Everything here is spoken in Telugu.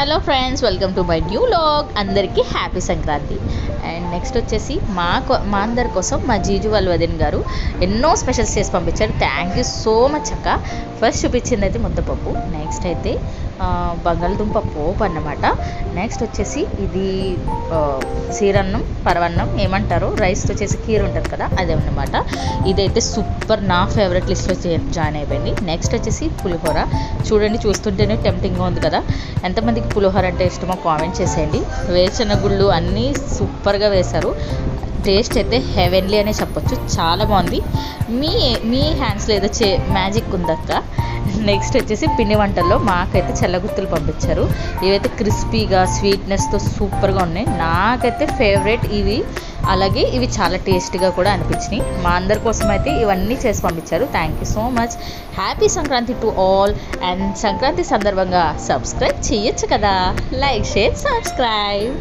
Hello friends welcome to my new log అందరికీ హ్యాపీ సంక్రాంతి. అండ్ నెక్స్ట్ వచ్చేసి మా కో- మా అందరి కోసం మా జీజు వల్వదిన్ గారు ఎన్నో స్పెషల్స్ చేసి పంపించారు. థ్యాంక్ యూ సో మచ్ అక్క. ఫస్ట్ చూపించింది అయితే ముద్దపప్పు నెక్స్ట్ అయితే బంగాళదుంప పోపు అన్నమాట. నెక్స్ట్ వచ్చేసి ఇది సీరన్నం పరవన్నం ఏమంటారు రైస్ వచ్చేసి కీర ఉంటుంది కదా అదే అన్నమాట. ఇదైతే సూపర్ నా ఫేవరెట్ లిస్ట్లో జాయిన్ అయిపోయింది. నెక్స్ట్ వచ్చేసి పులిహోర. చూడండి చూస్తుంటేనే టెంప్టింగ్గా ఉంది కదా. ఎంతమందికి పులిహోర అంటే ఇష్టమో కామెంట్ చేసేయండి. వేరుశనగుళ్ళు అన్నీ సూపర్గా వేశారు. టేస్ట్ అయితే హెవెన్లీ అనే చెప్పొచ్చు. చాలా బాగుంది. మీ మీ హ్యాండ్స్లో ఏదో చే మ్యాజిక్ ఉందక్క? నెక్స్ట్ వచ్చేసి పిండి వంటల్లో మాకైతే చల్లగుత్తులు పంపించారు. ఇవైతే క్రిస్పీగా స్వీట్నెస్తో సూపర్గా ఉన్నాయి. నాకైతే ఫేవరెట్ ఇవి. అలాగే ఇవి చాలా టేస్టీగా కూడా అనిపించినాయి. మా అందరి కోసం అయితే ఇవన్నీ చేసి పంపించారు. Thank you so much happy Sankranti to all and Sankranti సందర్భంగా సబ్స్క్రైబ్ చేయొచ్చు కదా. Like share subscribe